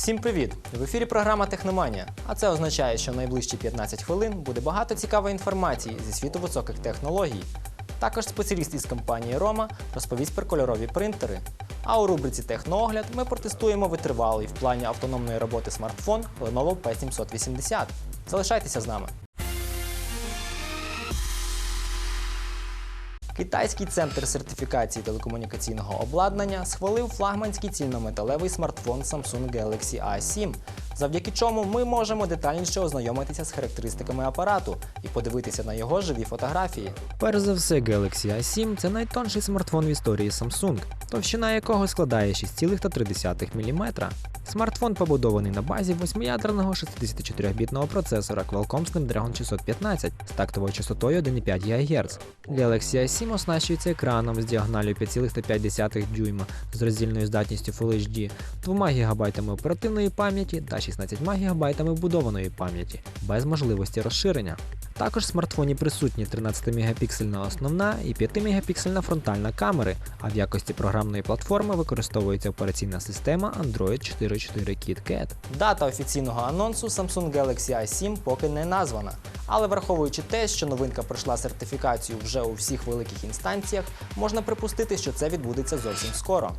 Всім привіт! В ефірі програма Техноманія. А це означає, що найближчі 15 хвилин буде багато цікавої інформації зі світу високих технологій. Також спеціаліст із компанії Рома розповість про кольорові принтери. А у рубриці Техноогляд ми протестуємо витривалий в плані автономної роботи смартфон Lenovo P780. Залишайтеся з нами. Китайський центр сертифікації телекомунікаційного обладнання схвалив флагманський цільнометалевий смартфон Samsung Galaxy A7, завдяки чому ми можемо детальніше ознайомитися з характеристиками апарату і подивитися на його живі фотографії. Перш за все, Galaxy A7 це найтонший смартфон в історії Samsung, товщина якого складає 6,3 мм. Смартфон побудований на базі 8-ядерного 64-бітного процесора Qualcomm Snapdragon 615 з тактовою частотою 1,5 ГГц. Galaxy A7 оснащується екраном з діагоналю 5,5 дюйма з роздільною здатністю Full HD, 2 ГБ оперативної пам'яті та 16 ГБ вбудованої пам'яті, без можливості розширення. Також в смартфоні присутні 13-мегапіксельна основна і 5-мегапіксельна фронтальна камери, а в якості програмної платформи використовується операційна система Android 4.4 KitKat. Дата офіційного анонсу Samsung Galaxy A7 поки не названа. Але враховуючи те, що новинка пройшла сертифікацію вже у всіх великих інстанціях, можна припустити, що це відбудеться зовсім скоро.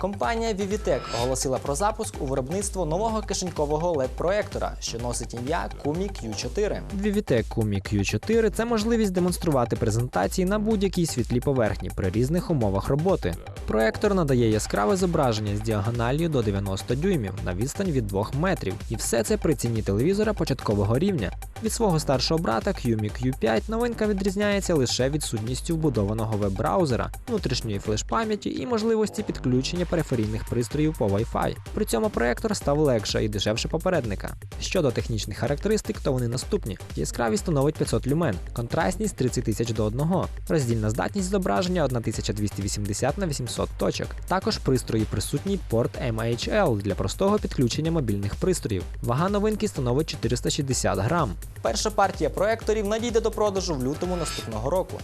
Компанія Vivitech оголосила про запуск у виробництво нового кишенькового LED-проектора, що носить ім'я Kumi Q4. Vivitech Kumi Q4 це можливість демонструвати презентації на будь-якій світлій поверхні при різних умовах роботи. Проектор надає яскраве зображення з діагоналлю до 90 дюймів на відстань від 2 метрів, і все це при ціні телевізора початкового рівня. Від свого старшого брата Kumi Q5 новинка відрізняється лише відсутністю вбудованого веб-браузера, внутрішньої флеш-пам'яті і можливості підключення периферійних пристроїв по Wi-Fi. При цьому проектор став легше і дешевше попередника. Щодо технічних характеристик, то вони наступні: яскравість становить 500 люмен, контрастність 30 тисяч до 1, роздільна здатність зображення 1280 на 800 точок. Також пристрої присутній порт MHL для простого підключення мобільних пристроїв. Вага новинки становить 460 грам. Перша партія проекторів надійде до продажу в лютому наступного року.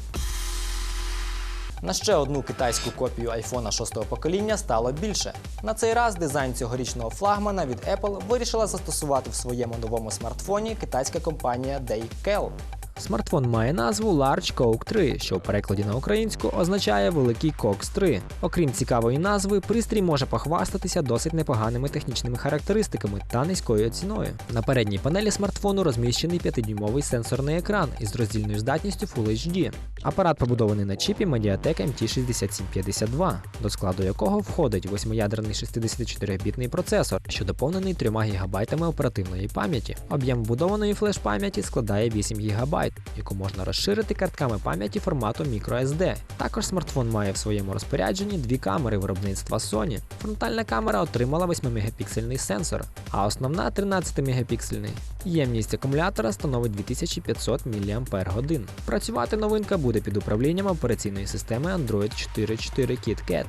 На ще одну китайську копію iPhone 6 покоління стало більше. На цей раз дизайн цьогорічного флагмана від Apple вирішила застосувати в своєму новому смартфоні китайська компанія Daykel. Смартфон має назву Large Coke 3, що в перекладі на українську означає Великий Cox 3. Окрім цікавої назви, пристрій може похвастатися досить непоганими технічними характеристиками та низькою ціною. На передній панелі смартфону розміщений 5-дюймовий сенсорний екран із роздільною здатністю Full HD. Апарат побудований на чіпі Mediatek MT6752, до складу якого входить 8-ядерний 64-бітний процесор, що доповнений 3 ГБ оперативної пам'яті. Об'єм вбудованої флеш-пам'яті складає 8 ГБ, яку можна розширити картками пам'яті формату microSD. Також смартфон має в своєму розпорядженні дві камери виробництва Sony. Фронтальна камера отримала 8-мегапіксельний сенсор, а основна 13-мегапіксельний. Ємність акумулятора становить 2500 мАч. Працювати новинка буде під управлінням операційної системи Android 4.4 KitKat.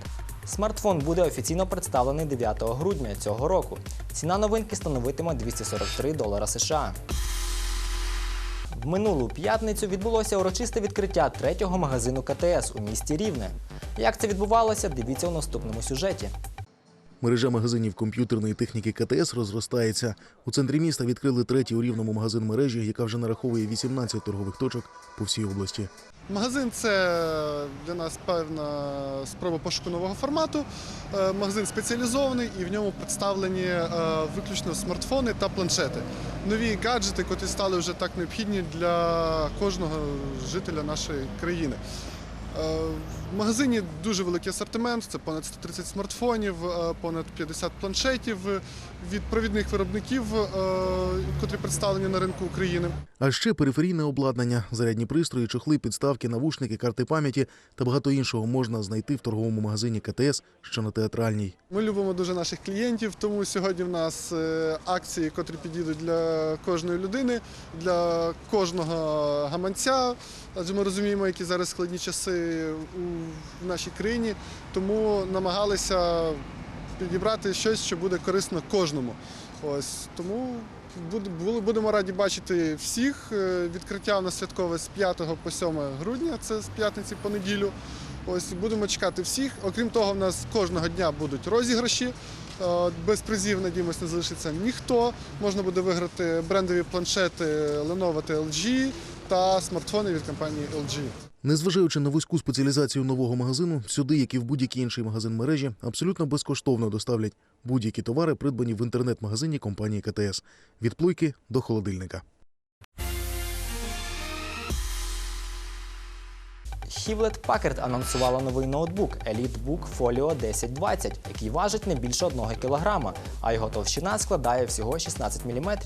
Смартфон буде офіційно представлений 9 грудня цього року. Ціна новинки становитиме 243 долара США. Минулу п'ятницю відбулося урочисте відкриття третього магазину КТС у місті Рівне. Як це відбувалося, дивіться у наступному сюжеті. Мережа магазинів комп'ютерної техніки КТС розростається. У центрі міста відкрили третій у рівному магазин мережі, яка вже нараховує 18 торгових точок по всій області. Магазин це для нас певна спроба пошуку нового формату. Е, Магазин спеціалізований і в ньому представлені е, виключно смартфони та планшети. Нові гаджети, котрі стали вже так необхідні для кожного жителя нашої країни. Е, В магазині дуже великий асортимент, це понад 130 смартфонів, е, понад 50 планшетів е, від провідних виробників, котрі представлені на ринку України. А ще периферійне обладнання, зарядні пристрої, чохли, підставки, навушники, карти пам'яті та багато іншого можна знайти в торговому магазині КТС, що на театральній. Ми любимо дуже наших клієнтів, тому сьогодні в нас акції, котрі підійдуть для кожної людини, для кожного гаманця. Адже ми розуміємо, які зараз складні часи в нашій країні, тому намагалися підібрати щось, що буде корисно кожному. Ось тому будемо раді бачити всіх. Е, Відкриття у нас святкове з 5 по 7 грудня, це з п'ятниці по неділю. Ось будемо чекати всіх. Окрім того, в нас кожного дня будуть розіграші. Е, Без призів, надіємось, не залишиться ніхто. Можна буде виграти брендові планшети Lenovo та LG та смартфони від компанії LG. Незважаючи на вузьку спеціалізацію нового магазину, сюди, як і в будь-який інший магазин мережі, абсолютно безкоштовно доставлять будь-які товари, придбані в інтернет-магазині компанії КТС від плойки до холодильника. Hewlett Packard анонсувала новий ноутбук EliteBook Folio 1020, який важить не більше 1 кг, а його товщина складає всього 16 мм.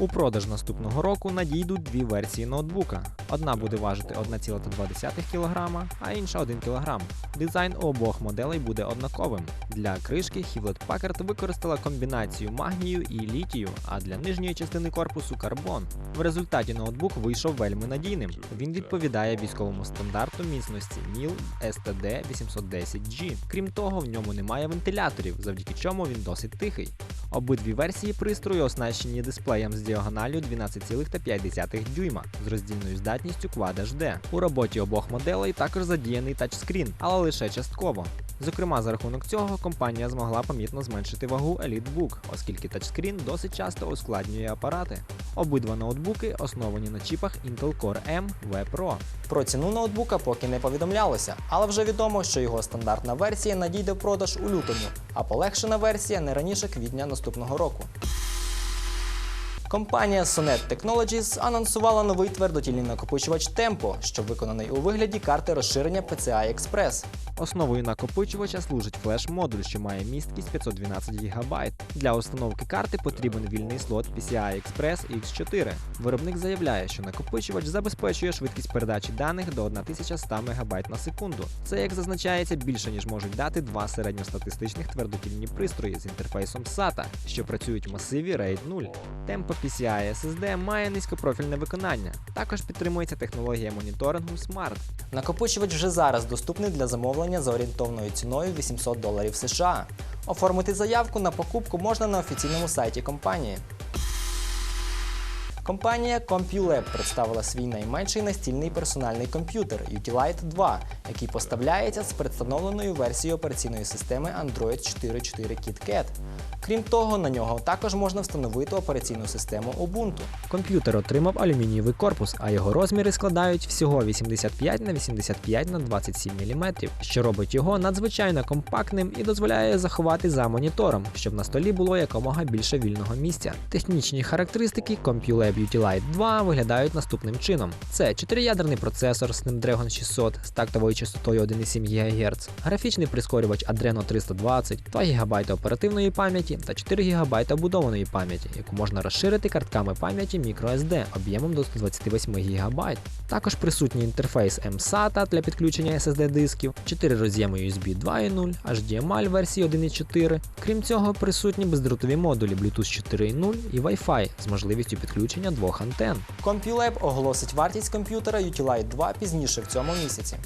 У продаж наступного року надійдуть дві версії ноутбука. Одна буде важити 1,2 кг, а інша 1 кг. Дизайн обох моделей буде однаковим. Для кришки Hewlett Packard використала комбінацію магнію і літію, а для нижньої частини корпусу карбон. В результаті ноутбук вийшов вельми надійним. Він відповідає військовому стандарту міцності MIL STD 810G. Крім того, в ньому немає вентиляторів, завдяки чому він досить тихий. Обидві версії пристрою оснащені дисплеєм з діагоналлю 12,5 дюйма з роздільною здатністю Quad HD. У роботі обох моделей також задіяний тачскрін, але лише частково. Зокрема, за рахунок цього компанія змогла помітно зменшити вагу EliteBook, оскільки тачскрін досить часто ускладнює апарати. Обидва ноутбуки основані на чіпах Intel Core M V Pro. Про ціну ноутбука поки не повідомлялося, але вже відомо, що його стандартна версія надійде в продаж у лютому, а полегшена версія не раніше квітня наступного року. Компанія Sonet Technologies анонсувала новий твердотільний накопичувач Tempo, що виконаний у вигляді карти розширення PCI Express. Основою накопичувача служить флеш-модуль, що має місткість 512 ГБ. Для установки карти потрібен вільний слот PCI Express X4. Виробник заявляє, що накопичувач забезпечує швидкість передачі даних до 1100 МБ на секунду. Це, як зазначається, більше ніж можуть дати два середньостатистичних твердотільні пристрої з інтерфейсом SATA, що працюють в масиві RAID 0. Tempo PCI SSD має низькопрофільне виконання. Також підтримується технологія моніторингу Smart. Накопичувач вже зараз доступний для замовлення за орієнтовною ціною 800 доларів США. Оформити заявку на покупку можна на офіційному сайті компанії. Компанія CompuLab представила свій найменший настільний персональний комп'ютер Utilite 2, який поставляється з представленою версією операційної системи Android 4.4 KitKat. Крім того, на нього також можна встановити операційну систему Ubuntu. Комп'ютер отримав алюмінієвий корпус, а його розміри складають всього 85 на 85 на 27 мм, що робить його надзвичайно компактним і дозволяє заховати за монітором, щоб на столі було якомога більше вільного місця. Технічні характеристики CompuLab Utilite 2 виглядають наступним чином: це 4-ядерний процесор Snapdragon 600 з тактовою частотою 1,7 ГГц, графічний прискорювач Adreno 320, 2 ГБ оперативної пам'яті та 4 ГБ вбудованої пам'яті, яку можна розширити картками пам'яті microSD об'ємом до 128 ГБ. Також присутній інтерфейс mSATA для підключення SSD дисків, 4 роз'єми USB 2.0, HDMI версії 1.4. Крім цього, присутні бездротові модулі Bluetooth 4.0 і Wi-Fi з можливістю підключення двох антен. CompuLab оголосить вартість комп'ютера Utilite 2 пізніше в цьому місяці.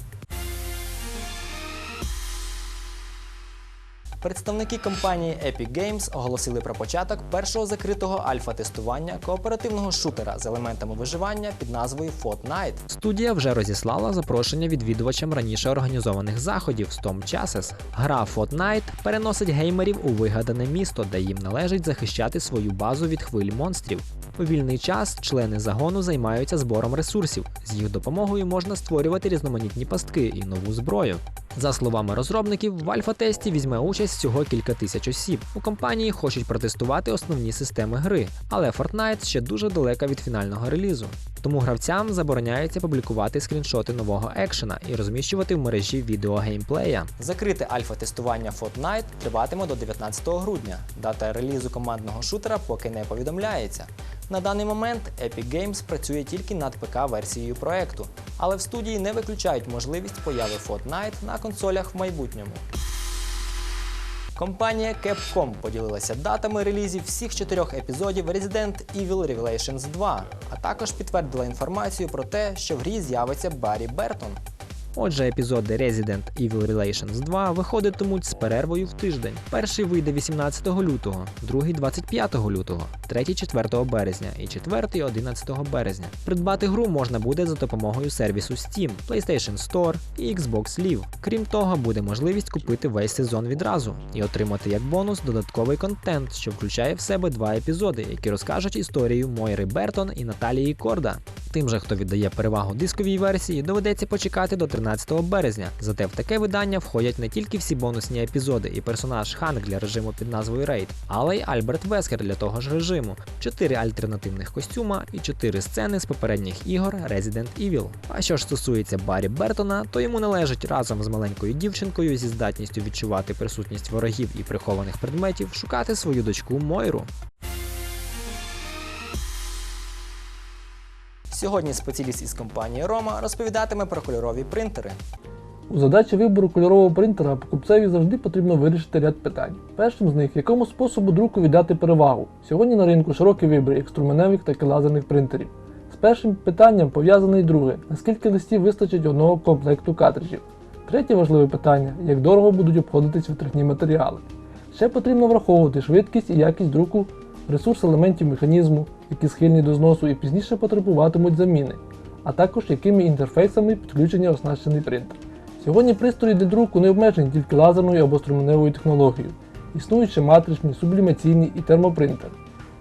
Представники компанії Epic Games оголосили про початок першого закритого альфа-тестування кооперативного шутера з елементами виживання під назвою Fortnite. Студія вже розіслала запрошення відвідувачам раніше організованих заходів Storm Chassis. Гра Fortnite переносить геймерів у вигадане місто, де їм належить захищати свою базу від хвиль монстрів. У вільний час члени загону займаються збором ресурсів. З їх допомогою можна створювати різноманітні пастки і нову зброю. За словами розробників, в альфа-тесті візьме участь всього кілька тисяч осіб. У компанії хочуть протестувати основні системи гри, але Fortnite ще дуже далека від фінального релізу. Тому гравцям забороняється публікувати скріншоти нового екшена і розміщувати в мережі відео геймплея. Закрите альфа-тестування Fortnite триватиме до 19 грудня. Дата релізу командного шутера поки не повідомляється. На даний момент Epic Games працює тільки над ПК-версією проекту, але в студії не виключають можливість появи Fortnite на консолях в майбутньому. Компанія Capcom поділилася датами релізів всіх чотирьох епізодів Resident Evil Revelations 2, а також підтвердила інформацію про те, що в грі з'явиться Баррі Бертон. Отже, епізоди Resident Evil Relations 2 виходитимуть з перервою в тиждень. Перший вийде 18 лютого, другий 25 лютого, третій 4 березня і четвертий 11 березня. Придбати гру можна буде за допомогою сервісу Steam, PlayStation Store і Xbox Live. Крім того, буде можливість купити весь сезон відразу і отримати як бонус додатковий контент, що включає в себе два епізоди, які розкажуть історію Мойри Бертон і Наталії Корда. Тим же, хто віддає перевагу дисковій версії, доведеться почекати до 13 березня. Зате в таке видання входять не тільки всі бонусні епізоди і персонаж Ханк для режиму під назвою Рейд, але й Альберт Вескер для того ж режиму, 4 альтернативних костюма і 4 сцени з попередніх ігор Resident Evil. А що ж стосується Баррі Бертона, то йому належить разом з маленькою дівчинкою зі здатністю відчувати присутність ворогів і прихованих предметів шукати свою дочку Мойру. Сьогодні спеціаліст із компанії Рома розповідатиме про кольорові принтери. У задачі вибору кольорового принтера покупцеві завжди потрібно вирішити ряд питань. Першим з них якому способу друку віддати перевагу. Сьогодні на ринку широкий вибір як струменевих, так і лазерних принтерів. З першим питанням пов'язане й друге: наскільки листів вистачить одного комплекту картриджів. Третє важливе питання як дорого будуть обходитись витратні матеріали. Ще потрібно враховувати швидкість і якість друку, ресурс елементів механізму, які схильні до зносу і пізніше потребуватимуть заміни, а також якими інтерфейсами підключення оснащений принтер. Сьогодні пристрої для друку не обмежені тільки лазерною або струменевою технологією. Існують матричні, сублімаційні і термопринтер.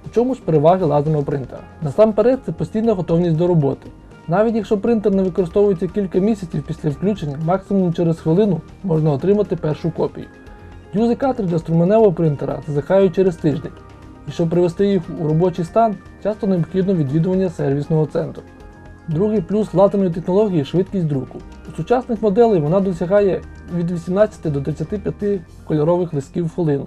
У чому ж переваги лазерного принтера? Насамперед це постійна готовність до роботи. Навіть якщо принтер не використовується кілька місяців після включення, максимум через хвилину можна отримати першу копію. Юзи картриджа струменевого принтера засихають через тиждень, і щоб привести їх у робочий стан, часто необхідно відвідування сервісного центру. Другий плюс лазерної технології швидкість друку. У сучасних моделей вона досягає від 18 до 35 кольорових листків в хвилину.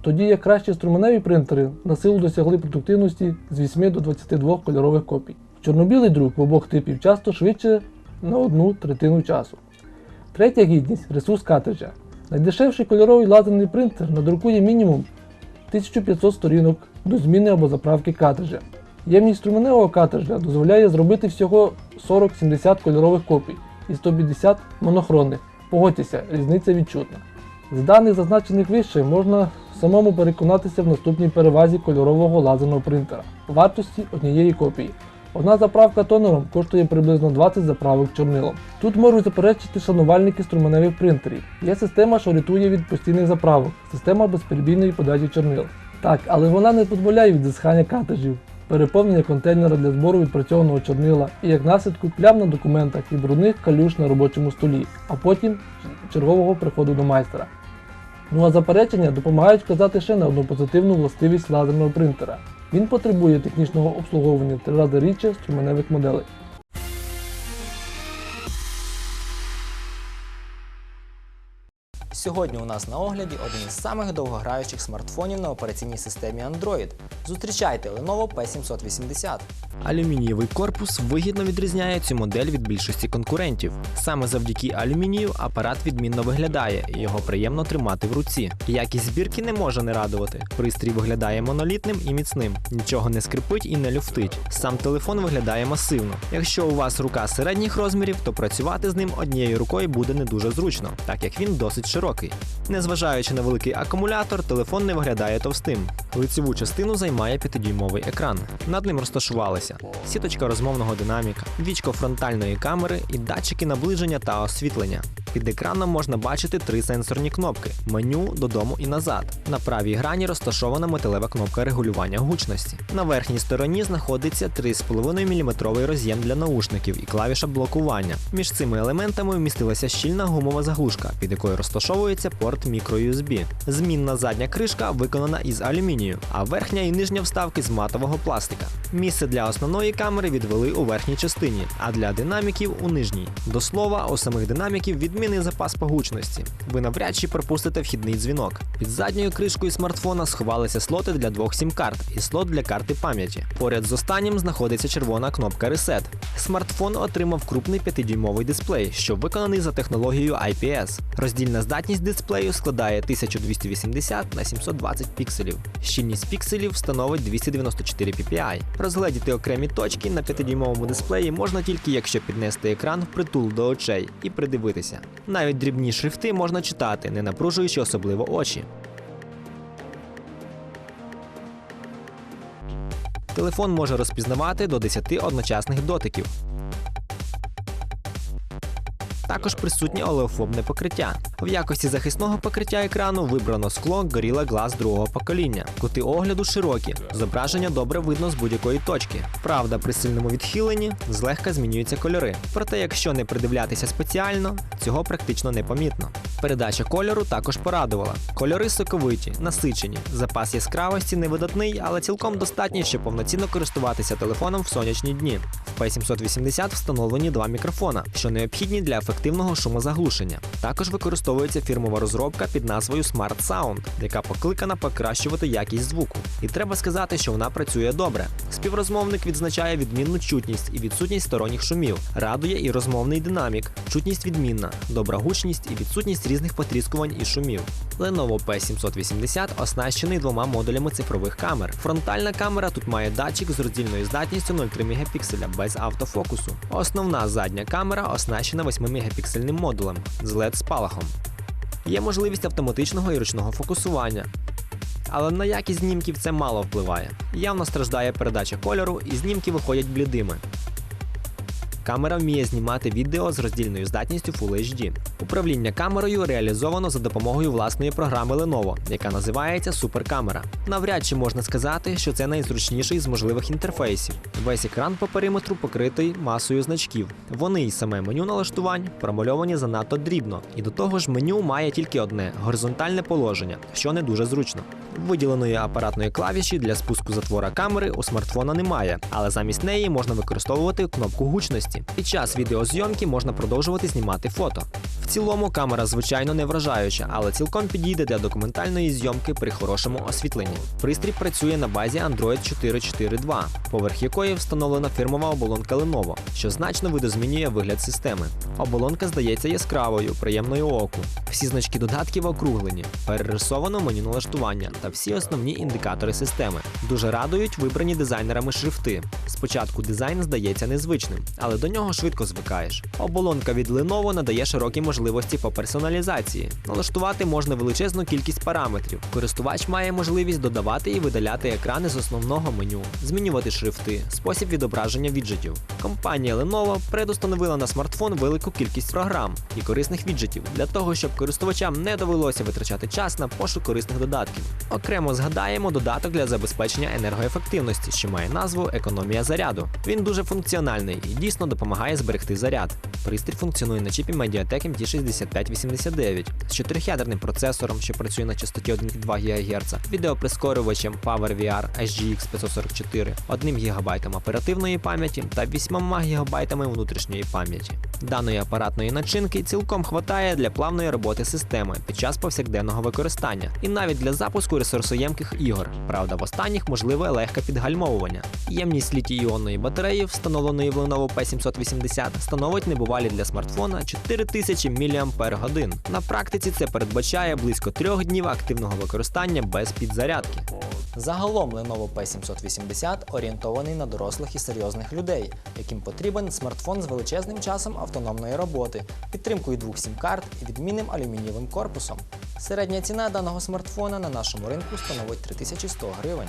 Тоді як кращі струменеві принтери на силу досягли продуктивності з 8 до 22 кольорових копій. Чорнобілий друк в обох типів часто швидше на одну третину часу. Третя гідність ресурс картриджа. Найдешевший кольоровий лазерний принтер надрукує мінімум 1500 сторінок до зміни або заправки картриджа. Ємність струменевого картриджа дозволяє зробити всього 40-70 кольорових копій і 150 монохронних. Погодьтеся, різниця відчутна. З даних зазначених вище можна самому переконатися в наступній перевазі кольорового лазерного принтера вартості однієї копії. Одна заправка тонером коштує приблизно 20 заправок чорнилом. Тут можуть заперечити шанувальники струменевих принтерів. Є система, що рятує від постійних заправок, система безперебійної подачі чорнил. Так, але вона не дозволяє від засихання картриджів, переповнення контейнера для збору відпрацьованого чорнила і як наслідку плям на документах і брудних калюш на робочому столі, а потім чергового приходу до майстра. Ну а заперечення допомагають вказати ще на одну позитивну властивість лазерного принтера. Він потребує технічного обслуговування три рази рідше струменевих моделей. Сьогодні у нас на огляді один із самих довгограючих смартфонів на операційній системі Android. Зустрічайте Lenovo P780. Алюмінієвий корпус вигідно відрізняє цю модель від більшості конкурентів. Саме завдяки алюмінію апарат відмінно виглядає і його приємно тримати в руці. Якість збірки не може не радувати. Пристрій виглядає монолітним і міцним, нічого не скрипить і не люфтить. Сам телефон виглядає масивно. Якщо у вас рука середніх розмірів, то працювати з ним однією рукою буде не дуже зручно, так як він досить широкий. Незважаючи на великий акумулятор, телефон не виглядає товстим. Лицеву частину займає 5-дюймовий екран. Над ним розташувалися сіточка розмовного динаміка, вічко фронтальної камери і датчики наближення та освітлення. Під екраном можна бачити три сенсорні кнопки: меню, додому і назад. На правій грані розташована металева кнопка регулювання гучності. На верхній стороні знаходиться 3,5 мм роз'єм для наушників і клавіша блокування. Між цими елементами вмістилася щільна гумова заглушка, під якою розташовується порт microUSB. Змінна задня кришка виконана із алюмінію, а верхня і нижня вставки з матового пластика. Місце для основної камери відвели у верхній частині, а для динаміків у нижній. До слова, у самих динаміків відмінно відмінний запас по гучності. Ви навряд чи пропустите вхідний дзвінок. Під задньою кришкою смартфона сховалися слоти для двох сім-карт і слот для карти пам'яті. Поряд з останнім знаходиться червона кнопка Reset. Смартфон отримав крупний 5-дюймовий дисплей, що виконаний за технологією IPS. Роздільна здатність дисплею складає 1280 на 720 пікселів. Щільність пікселів становить 294 ppi. Розгледіти окремі точки на 5-дюймовому дисплеї можна тільки якщо піднести екран впритул до очей і придивитися. Навіть дрібні шрифти можна читати, не напружуючи особливо очі. Телефон може розпізнавати до 10 одночасних дотиків. Також присутнє олеофобне покриття. В якості захисного покриття екрану вибрано скло Gorilla Glass другого покоління. Кути огляду широкі, зображення добре видно з будь-якої точки. Правда, при сильному відхиленні злегка змінюються кольори. Проте, якщо не придивлятися спеціально, цього практично не помітно. Передача кольору також порадувала. Кольори соковиті, насичені. Запас яскравості невидатний, але цілком достатній, щоб повноцінно користуватися телефоном в сонячні дні. В P780 встановлені два мікрофона, що необхідні для ефективного шумозаглушення. Також використовується фірмова розробка під назвою Smart Sound, яка покликана покращувати якість звуку. І треба сказати, що вона працює добре. Співрозмовник відзначає відмінну чутність і відсутність сторонніх шумів, радує і розмовний динамік, чутність відмінна, добра гучність і відсутність різних потріскувань і шумів. Lenovo P780 оснащений двома модулями цифрових камер. Фронтальна камера тут має датчик з роздільною здатністю 0,3 мегапікселя без автофокусу. Основна задня камера оснащена 8 мегапіксельним модулем з LED спалахом. Є можливість автоматичного і ручного фокусування. Але на якість знімків це мало впливає. Явно страждає передача кольору, і знімки виходять блідими. Камера вміє знімати відео з роздільною здатністю Full HD. Управління камерою реалізовано за допомогою власної програми Lenovo, яка називається Суперкамера. Навряд чи можна сказати, що це найзручніший з можливих інтерфейсів. Весь екран по периметру покритий масою значків. Вони і саме меню налаштувань промальовані занадто дрібно, і до того ж меню має тільки одне горизонтальне положення, що не дуже зручно. Виділеної апаратної клавіші для спуску затвора камери у смартфона немає, але замість неї можна використовувати кнопку гучності. Під час відеозйомки можна продовжувати знімати фото. Цілому камера звичайно не вражаюча, але цілком підійде для документальної зйомки при хорошому освітленні. Пристрій працює на базі Android 4.4.2, поверх якої встановлена фірмова оболонка Lenovo, що значно видозмінює вигляд системи. Оболонка здається яскравою, приємною оку. Всі значки додатків округлені, перерисовано меню налаштування та всі основні індикатори системи. Дуже радують вибрані дизайнерами шрифти. Спочатку дизайн здається незвичним, але до нього швидко звикаєш. Оболонка від Lenovo надає широкі можливості по персоналізації. Налаштувати можна величезну кількість параметрів. Користувач має можливість додавати і видаляти екрани з основного меню, змінювати шрифти, спосіб відображення віджитів. Компанія Lenovo предустановила на смартфон велику кількість програм і корисних віджитів для того, щоб користувачам не довелося витрачати час на пошук корисних додатків. Окремо згадаємо додаток для забезпечення енергоефективності, що має назву економія заряду. Він дуже функціональний і дійсно допомагає зберегти заряд. Пристрій функціонує на чіпі Mediatek MT6589 з чотирьохядерним процесором, що працює на частоті 1,2 ГГц, відеоприскорювачем PowerVR HGX 544, 1 ГБ оперативної пам'яті та 8 ГБ внутрішньої пам'яті. Даної апаратної начинки цілком хватає для плавної роботи системи під час повсякденного використання і навіть для запуску ресурсоємких ігор. Правда, в останніх можливе легке підгальмовування. Ємність літій-іонної батареї, встановленої в Lenovo P780, становить небувалі для смартфона 4000 мАч. На практиці це передбачає близько трьох днів активного використання без підзарядки. Загалом Lenovo P780 орієнтований на дорослих і серйозних людей, яким потрібен смартфон з величезним часом автономної роботи, підтримкою двох сім-карт і відмінним алюмінієвим корпусом. Середня ціна даного смартфона на нашому ринку становить 3100 гривень.